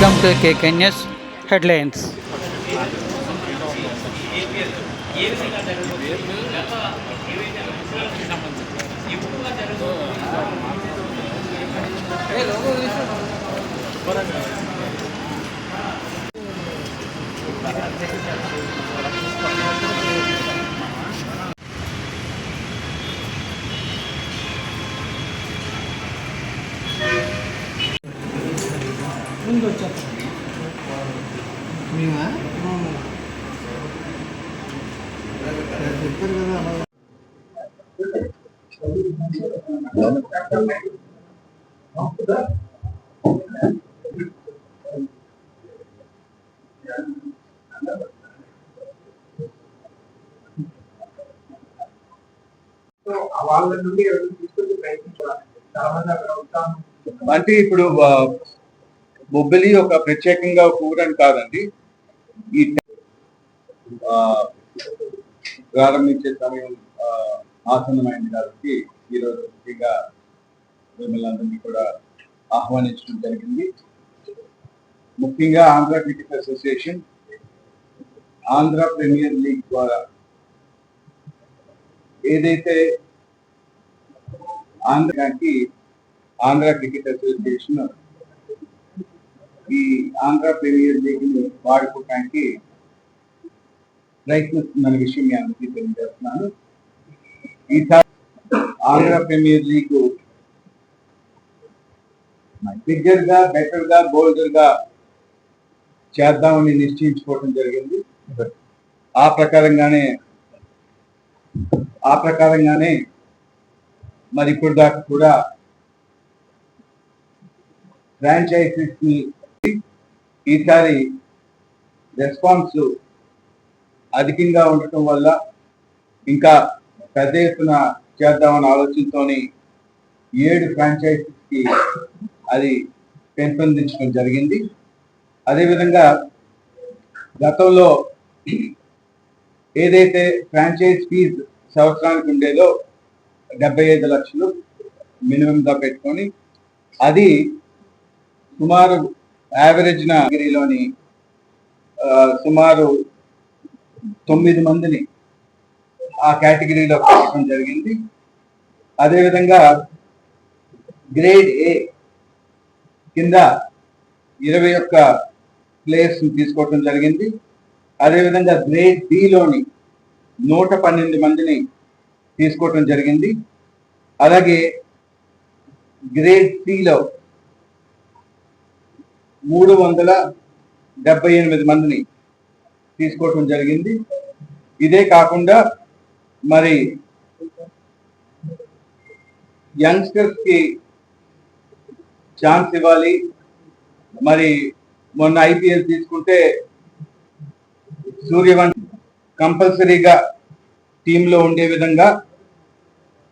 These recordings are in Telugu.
Welcome to KK news headlines Thank you. To KK వాళ్ళ నుండి ఎవరు తీసుకొచ్చి ప్రయత్నించాలి చాలా మంది అక్కడ అంటే ఇప్పుడు బొబ్బిలి ఒక ప్రత్యేకంగా ఒక ఊరని కాదండి. ఈ ప్రారంభించే సమయం ఆసన్నమైంది కాబట్టి ఈరోజు ముఖ్యంగా మిమ్మల్ని అందరినీ కూడా ఆహ్వానించడం జరిగింది. ముఖ్యంగా Andhra cricket association Andhra premier league ద్వారా ఏదైతే ఆంధ్రాకి ఆంధ్ర క్రికెట్ అసోసియేషన్ ఈ ఆంధ్ర ప్రీమియర్ లీగ్ని వాడుకోవడానికి ప్రయత్నిస్తున్న విషయం మీ అందరికీ తెలియజేస్తున్నాను. ఈసారి ఆంధ్ర ప్రీమియర్ లీగ్ బిగ్గర్గా బెటర్గా బోల్డర్గా చేద్దామని నిశ్చయించుకోవడం జరిగింది. ఆ ప్రకారంగానే ఆ ప్రకారంగానే మరి ఇప్పుడు దాకా కూడా ఫ్రాంచైజీస్ని ఈసారి రెస్పాన్స్ అధికంగా ఉండటం వల్ల ఇంకా పెద్ద ఎత్తున చేద్దామన్న ఆలోచనతోని ఏడు ఫ్రాంచైజీస్కి అది పెంపొందించడం జరిగింది. అదేవిధంగా గతంలో ఏదైతే ఫ్రాంచైజ్ ఫీజు సంవత్సరానికి ఉండేదో డెబ్బై ఐదు లక్షలు మినిమంగా పెట్టుకొని అది సుమారు యావరేజ్ నగిరిలోని సుమారు తొమ్మిది మందిని ఆ కేటగిరీలో పెట్టడం జరిగింది. అదేవిధంగా గ్రేడ్ ఏ కింద ఇరవై ఒక్క ప్లేయర్స్ని తీసుకోవడం జరిగింది. అదేవిధంగా గ్రేడ్ బిలోని నూట పన్నెండు మందిని తీసుకోవటం జరిగింది. అలాగే గ్రేడ్ సిలో మూడు వందల డెబ్బై ఎనిమిది మందిని తీసుకోవటం జరిగింది. ఇదే కాకుండా మరి యంగ్స్టర్స్కి ఛాన్స్ ఇవ్వాలి. మరి మొన్న ఐపీఎల్ తీసుకుంటే సూర్యవంశ్ కంపల్సరీగా టీంలో ఉండే విధంగా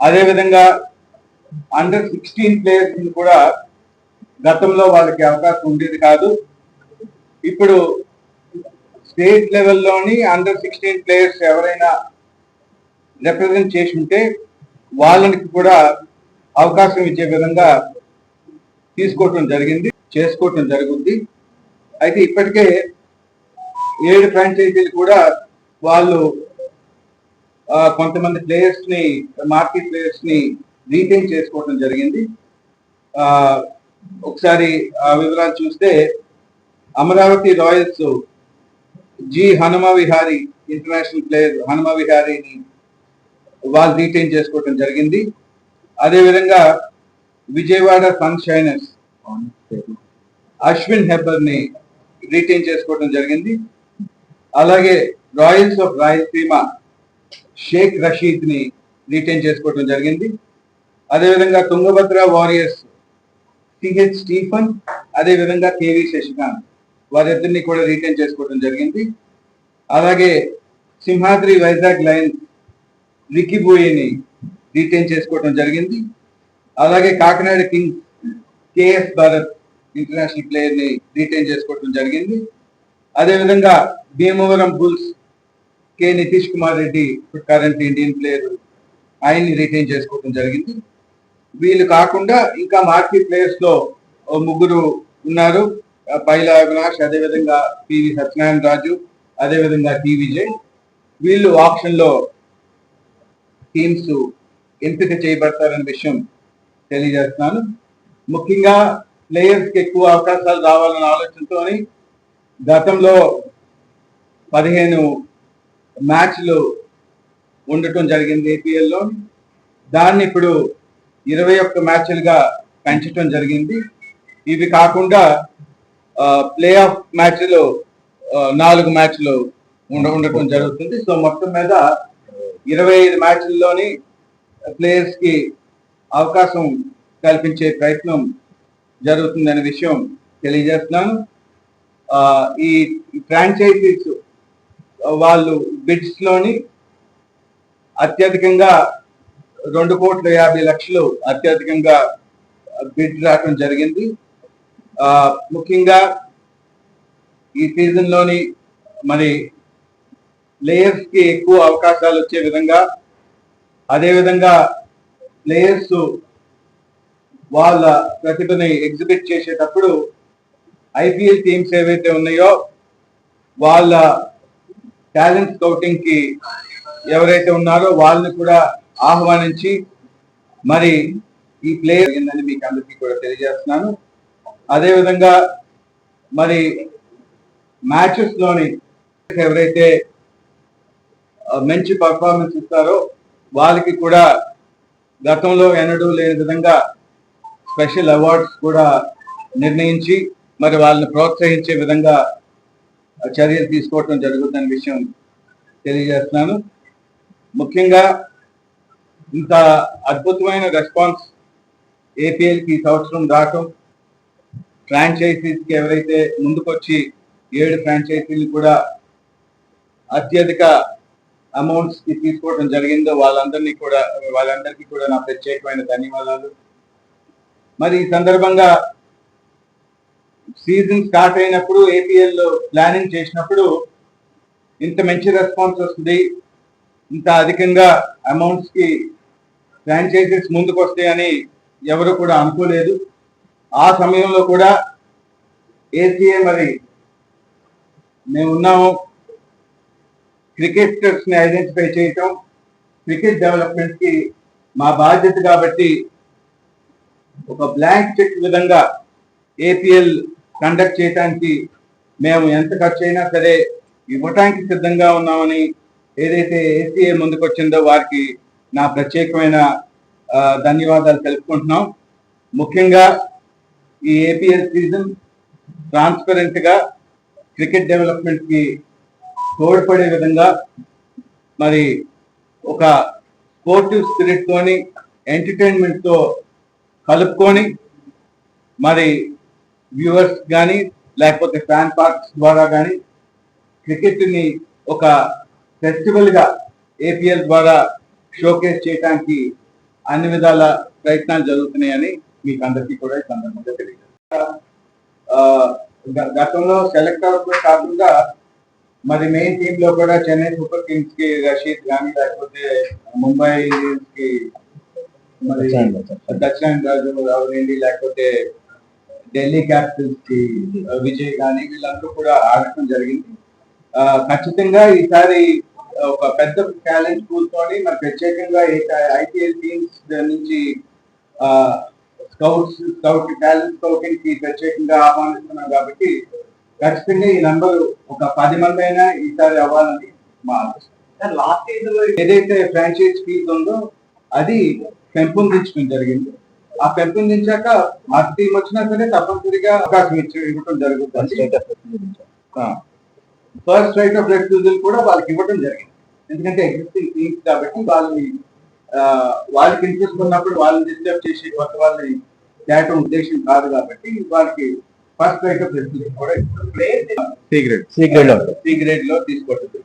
అదే విధంగా అండర్ సిక్స్టీన్ ప్లేయర్స్ కూడా గతంలో వాళ్ళకి అవకాశం ఉండేది కాదు. ఇప్పుడు స్టేట్ లెవెల్లోని అండర్ సిక్స్టీన్ ప్లేయర్స్ ఎవరైనా రిప్రజెంట్ చేసి ఉంటే వాళ్ళకి కూడా అవకాశం ఇచ్చే విధంగా తీసుకోవటం జరిగింది చేసుకోవటం జరుగుద్ది. అయితే ఇప్పటికే ఏడు ఫ్రాంచైజీలు కూడా వాళ్ళు కొంతమంది ప్లేయర్స్ని మార్కెట్ ప్లేయర్స్ని రీటైన్ చేసుకోవటం జరిగింది. ఒకసారి ఆ వివరాలు చూస్తే Amaravati royals G Hanuma Vihari international player Hanuma విహారీని వాళ్ళు రీటైన్ చేసుకోవటం జరిగింది. అదేవిధంగా విజయవాడ సన్ షైనర్స్ అశ్విన్ హెబ్బర్ని రీటైన్ చేసుకోవడం జరిగింది. అలాగే రాయల్స్ ఆఫ్ రాయలసీమ షేక్ రషీద్ని రీటైన్ చేసుకోవడం జరిగింది. అదేవిధంగా తుంగభద్ర వారియర్స్ టిహెచ్ స్టీఫన్ అదే విధంగా కేవీ శశికాంత్ వారిద్దరిని కూడా రీటైన్ చేసుకోవడం జరిగింది. అలాగే సింహాద్రి వైజాగ్ లైన్ వికీ రీటైన్ చేసుకోవడం జరిగింది. అలాగే Kakinada king KS Bharat international ప్లేయర్ని retain చేసుకోవడం జరిగింది. అదేవిధంగా Bhimavaram bulls K Nitish Kumar Reddy current Indian player ఆయన్ని రిటైన్ చేసుకోవడం జరిగింది. వీళ్ళు కాకుండా ఇంకా మార్కెట్ ప్లేయర్స్లో ముగ్గురు ఉన్నారు. పైలా అవినాష్ అదేవిధంగా పివి సత్యనారాయణ రాజు అదేవిధంగా టి విజయ్ వీళ్ళు ఆప్షన్లో టీమ్స్ ఎంపిక చేయబడతారనే విషయం తెలియజేస్తున్నాను. ముఖ్యంగా ప్లేయర్స్కి ఎక్కువ అవకాశాలు రావాలన్న ఆలోచనతో గతంలో పదిహేను మ్యాచ్లు ఉండటం జరిగింది ఏపీఎల్లో దాన్ని ఇప్పుడు ఇరవై ఒక్క మ్యాచ్లుగా పెంచడం జరిగింది. ఇవి కాకుండా ప్లే ఆఫ్ మ్యాచ్లు నాలుగు మ్యాచ్లు ఉండ ఉండటం జరుగుతుంది. సో మొత్తం మీద ఇరవై ఐదు మ్యాచ్ల్లోని ప్లేయర్స్కి అవకాశం కల్పించే ప్రయత్నం జరుగుతుందనే విషయం తెలియజేస్తున్నాను. ఈ ఫ్రాంచైజీస్ వాళ్ళు బిడ్స్లోని అత్యధికంగా రెండు కోట్ల యాభై లక్షలు అత్యధికంగా బిడ్ రావడం జరిగింది. ముఖ్యంగా ఈ సీజన్లోని మరి ప్లేయర్స్కి ఎక్కువ అవకాశాలు వచ్చే విధంగా అదే విధంగా ప్లేయర్స్ వాళ్ళ ప్రతిభని ఎగ్జిబిట్ చేసేటప్పుడు ఐపీఎల్ టీమ్స్ ఏవైతే ఉన్నాయో వాళ్ళ టాలెంట్ స్కౌటింగ్కి ఎవరైతే ఉన్నారో వాళ్ళని కూడా ఆహ్వానించి మరి ఈ ప్లేయర్ ఏందని మీకు అందరికీ కూడా తెలియజేస్తున్నాను. అదేవిధంగా మరి మ్యాచెస్లోని ఎవరైతే మంచి పర్ఫార్మెన్స్ ఇస్తారో వాళ్ళకి కూడా గతంలో ఎన్నడూ లేని విధంగా స్పెషల్ అవార్డ్స్ కూడా నిర్ణయించి మరి వాళ్ళని ప్రోత్సహించే విధంగా చర్యలు తీసుకోవటం జరుగుతుందనే విషయం తెలియజేస్తున్నాను. ముఖ్యంగా ఇంత అద్భుతమైన రెస్పాన్స్ ఏపీఎల్కి ఈ సంవత్సరం రావటం ఫ్రాంచైజీస్కి ఎవరైతే ముందుకొచ్చి ఏడు ఫ్రాంచైజీలు కూడా అత్యధిక అమౌంట్స్కి తీసుకోవడం జరిగిందో వాళ్ళందరినీ కూడా వాళ్ళందరికీ కూడా నా ప్రత్యేకమైన ధన్యవాదాలు. మరి ఈ సందర్భంగా సీజన్ స్టార్ట్ అయినప్పుడు ఏపీఎల్లో ప్లానింగ్ చేసినప్పుడు ఇంత మంచి రెస్పాన్స్ వస్తుంది ఇంత అధికంగా అమౌంట్స్కి ఫ్రాంచైజీస్ ముందుకు వస్తాయని ఎవరు కూడా అనుకోలేదు. ఆ సమయంలో కూడా ఏసీఏ మరి మేము ఉన్నాము. క్రికెటర్స్ని ఐడెంటిఫై చేయటం క్రికెట్ డెవలప్మెంట్కి మా బాధ్యత కాబట్టి ఒక బ్లాంక్ చెక్ విధంగా ఏపీఎల్ కండక్ట్ చేయడానికి మేము ఎంత ఖర్చు అయినా సరే ఇవ్వటానికి సిద్ధంగా ఉన్నామని ఏదైతే ఏసీఏ ముందుకు వచ్చిందో వారికి నా ప్రత్యేకమైన ధన్యవాదాలు తెలుపుకుంటున్నాం. ముఖ్యంగా ఈ ఏపీఎల్ సీజన్ ట్రాన్స్పరెంట్గా క్రికెట్ డెవలప్మెంట్కి తోడ్పడే విధంగా మరి ఒక స్పోర్టివ్ స్పిరిట్ తోని ఎంటర్టైన్మెంట్తో కలుపుకొని మరి వ్యూవర్స్ కానీ లేకపోతే ఫ్యాన్ పార్క్స్ ద్వారా కానీ క్రికెట్ని ఒక ఫెస్టివల్గా ఏపీఎల్ ద్వారా షోకేస్ చేయడానికి అన్ని విధాల ప్రయత్నాలు జరుగుతున్నాయని మీకు అందరికీ కూడా ఈ సందర్భంగా గ- గతంలో సెలెక్ట్ అవడం కాకుండా మరి మెయిన్ టీమ్లో కూడా చెన్నై సూపర్ కింగ్స్కి రషీద్ కానీ లేకపోతే ముంబై ఇండియన్స్కి మరి దక్షిణ రాజు. అవనండి లేకపోతే ఢిల్లీ క్యాపిటల్స్కి విజయ్ కానీ వీళ్ళందరూ కూడా ఆడటం జరిగింది. ఖచ్చితంగా ఈసారి ఒక పెద్ద టాలెంట్ పూల్ తోని మరి ప్రత్యేకంగా ఐపీఎల్ టీమ్స్ నుంచి స్కౌట్స్ స్కౌట్ టాలెంట్ స్కౌటింగ్కి ప్రత్యేకంగా ఆహ్వానిస్తున్నాం కాబట్టి ఖచ్చితంగా ఈ నంబర్ ఒక పది మంది అయినా ఈసారి అవ్వాలని మా ఆలోచన లాస్ట్ సీజన్లో ఏదైతే ఫ్రాంచైజ్ ఫీజ్ ఉందో అది పెంపొందించడం జరిగింది. ఆ పెంపొందించాక ఆ టీం వచ్చినా సరే తప్పనిసరిగా అవకాశం ఇచ్చి ఇవ్వడం జరుగుతుంది. ఫస్ట్ రైట్ ఆఫ్ రెఫ్యూజల్ కూడా వాళ్ళకి ఇవ్వడం జరిగింది. ఎందుకంటే ఎగ్జిస్టింగ్ టీమ్స్ కాబట్టి వాళ్ళని ఆ, వాళ్ళకి ఇంట్రెస్ట్ ఉన్నప్పుడు వాళ్ళని డిస్టర్బ్ చేసి కొత్త వాళ్ళని తేటం ఉద్దేశం కాదు కాబట్టి వాళ్ళకి ఫస్ట్ రైట్ ఆఫ్ కూడా సీక్రెట్లో ఉంటుంది సి గ్రేడ్లో. తీసుకోవట్లేదు.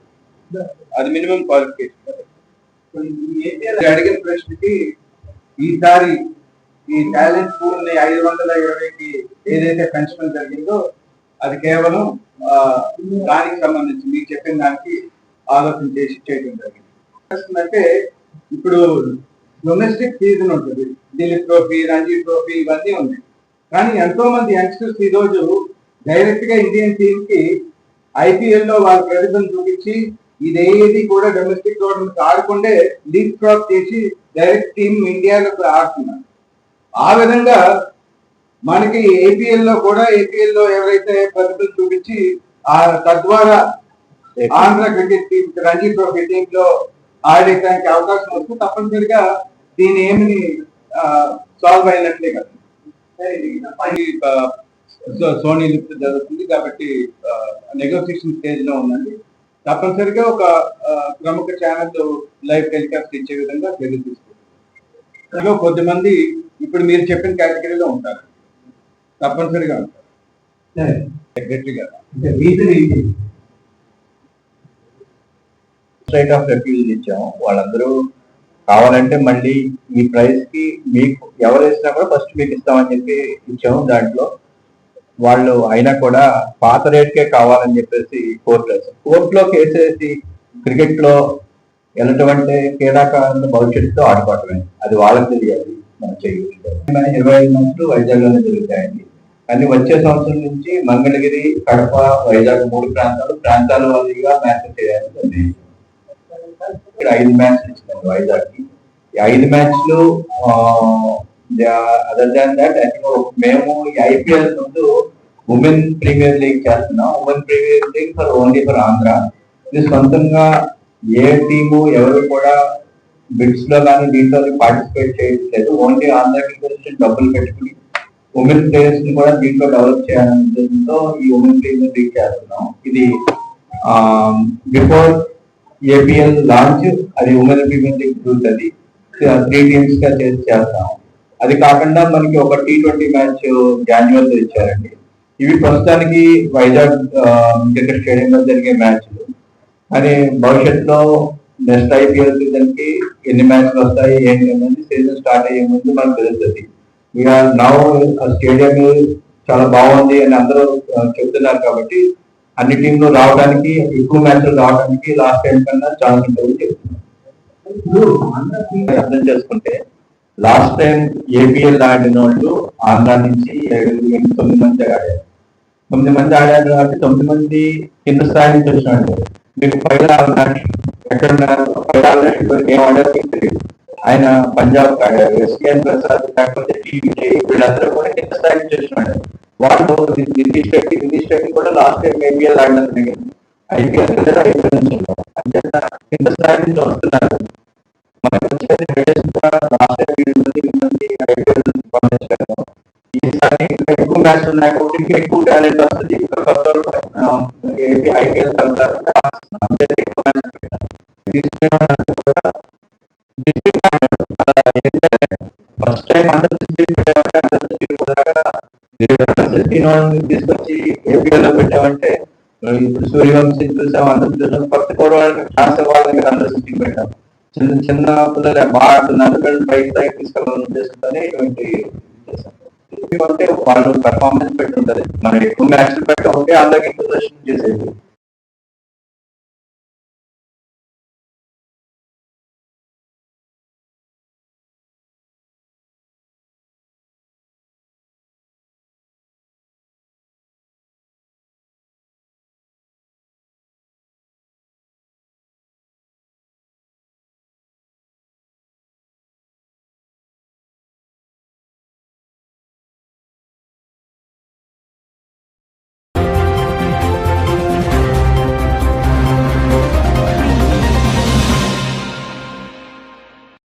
అది మినిమం క్వాలిఫికేషన్ అడిగిన ప్రశ్నకి ఈసారి ఈ టాలెంట్ పూల్ని ఐదు వందల ఇరవైకి ఏదైతే పెంచడం జరిగిందో అది కేవలం ఆ, దానికి సంబంధించి మీరు చెప్పిన దానికి ఆలోచన చేసి చేయడం జరిగింది. అంటే ఇప్పుడు డొమెస్టిక్ సీజన్ ఉంటుంది. దిలీప్ ట్రోఫీ రంజీ ట్రోఫీ ఇవన్నీ ఉన్నాయి. కానీ ఎంతో మంది యంగ్స్టర్స్ ఈ రోజు డైరెక్ట్గా ఇండియన్ టీమ్కి ఐపీఎల్లో వాళ్ళ ప్రతిభను చూపించి ఇదేది కూడా డొమెస్టిక్ టోర్నమెంట్ ఆడకుండా లీగ్ క్రాప్ చేసి డైరెక్ట్ టీమ్ ఇండియాలో ఆడుతున్నారు. ఆ విధంగా మనకి ఏపీఎల్లో కూడా ఏపీఎల్లో ఎవరైతే ప్రతిభను చూపించి ఆ తద్వారా Andhra cricket team Ranji trophy టీమ్లో ఆడేదానికి అవకాశం వస్తే తప్పనిసరిగా దీని ఏమిని సాల్వ్ అయినట్లే కదా. సోనీ లిఫ్ట్ జరుగుతుంది కాబట్టి నెగోసియేషన్ స్టేజ్లో ఉందండి. తప్పనిసరిగా ఒక ప్రముఖ ఛానల్ లైవ్ టెలికాస్ట్ ఇచ్చే విధంగా చర్యలు తీసుకుంటారు అందులో కొద్దిమంది ఇప్పుడు మీరు చెప్పిన కేటగిరీలో ఉంటారు. తప్పనిసరిగా ఉంటారు. సెక్రటరీగా అంటే స్టేట్ ఆఫ్ రెఫ్యూజ్ ఇచ్చాము. వాళ్ళందరూ కావాలంటే మళ్ళీ ఈ ప్రైస్కి మీకు ఎవరు వేసినా కూడా ఫస్ట్ మీకు ఇస్తామని చెప్పి ఇచ్చాము దాంట్లో. వాళ్ళు అయినా కూడా పాత రేట్కే కావాలని చెప్పేసి కోర్టులో కోర్టులో కేసేసి క్రికెట్లో వెళ్ళటం క్రీడాకారులు క్రీడాకారుల భవిష్యత్తులో ఆడుకోవటమే. అది వాళ్ళకి తెలియాలి. మనం చేయగలిగితే ఇరవై ఐదు మ్యాచ్లు వైజాగ్లోనే జరుగుతాయండి. కానీ వచ్చే సంవత్సరం నుంచి మంగళగిరి కడప వైజాగ్ మూడు ప్రాంతాలు ప్రాంతాల వారీగా మ్యాచ్ చేయాలని నిర్ణయించారు. ఇక్కడ ఐదు మ్యాచ్లు ఇచ్చినారు వైజాగ్కి ఐదు మ్యాచ్లు అదర్ దాన్ దాట్ మేము ఈ ఐపీఎల్ ముందు ఉమెన్ ప్రీమియర్ లీగ్ చేస్తున్నాం. Women premier league for only for Andhra ఇది సొంతంగా ఏ టీము ఎవరు కూడా బిడ్స్లో కానీ దీంట్లో పార్టిసిపేట్ చేయట్లేదు. ఓన్లీ ఆంధ్రకి క్రికెట్ డబ్బులు పెట్టుకుని ఉమెన్ ప్లేయర్స్ని కూడా దీంట్లో డెవలప్ చేయాలనే ఉద్దేశంతో ఈ ఉమెన్ ప్రీమియర్ లీగ్ చేస్తున్నాం. ఇది బిఫోర్ ఏపీఎల్ లాంచ్ అది ఉమెన్ ప్రీమియర్ లీగ్ చూస్తుంది త్రీ టీమ్స్గా చేసి చేస్తాం అది కాకుండా మనకి ఒక టీ ట్వంటీ మ్యాచ్ జాన్యువల్ ఇచ్చారండి. ఇవి ప్రస్తుతానికి వైజాగ్ క్రికెట్ స్టేడియం లో జరిగే మ్యాచ్లు కానీ భవిష్యత్తులో నెక్స్ట్ ఐపీఎల్ సీజన్కి ఎన్ని మ్యాచ్లు వస్తాయి ఏంటి అనేది సీజన్ స్టార్ట్ అయ్యే ముందు మనకు తెలుస్తుంది. వీఆర్ నౌ స్టేడియం చాలా బాగుంది అని అందరూ చెప్తున్నారు కాబట్టి అన్ని టీంలు రావడానికి ఎక్కువ మ్యాచ్లు రావడానికి లాస్ట్ టైం కన్నా ఛాన్స్ ఉంటుందని చెప్తున్నారు. అర్థం చేసుకుంటే లాస్ట్ టైం ఏపీఎల్ ఆడిన వాళ్ళు ఆంధ్ర నుంచి ఏడు తొమ్మిది మంది ఆడారు. తొమ్మిది మంది ఆడారు కాబట్టి తొమ్మిది మంది కింద స్థాయి నుంచి వచ్చిన వాళ్ళు. మీకు పైన ఆడాలి ఎక్కడ ఏం ఆడారు తెలియదు. ఆయన పంజాబ్ ఆడారు ఎస్కేఎన్ ప్రసాద్ లేకపోతే టీవీ వీళ్ళందరూ కూడా కింద స్థాయి నుంచి వచ్చిన వాళ్ళు. వాళ్ళు నితీష్ రెడ్డి రెడ్డి కూడా లాస్ట్ టైం ఏపీఎల్ ఆడడం జరిగింది ఐపీఎల్ ఐపీఎల్ నుంచి అంచేత కింద స్థాయి నుంచి వస్తున్నారు మనకు వచ్చేది లాస్ట్ టైం పంపించారు ఈసారి ఎక్కువ మ్యాచ్ ఉన్నాయి కాబట్టి ఎక్కువ టాలెంట్ వస్తుంది. ఇంకా కొత్త ఐపీఎల్ అంతే ఎక్కువ మ్యాచ్ ఫస్ట్ టైం అండర్ తీసుకొచ్చి ఏపీఎల్ పెట్టామంటే ఇప్పుడు సూర్యవంశం చూసాం అందరం చూసాం కొత్త పూర్వానికి ఛాన్స్ ఇవ్వాలని అందరూ సిట్టింగ్ పెట్టాం. చిన్న చిన్న పిల్లలు బాగా ఆడుతున్నారు బయట స్థాయికి తీసుకెళ్ళాలని ఉద్దేశంతోనే ఇటువంటి చేశాం. వాళ్ళు పెర్ఫార్మెన్స్ పెట్టి ఉంటది. మనం ఎక్కువ మ్యాచ్లు పెట్టామంటే అందరికి ప్రదర్శన చేసేది.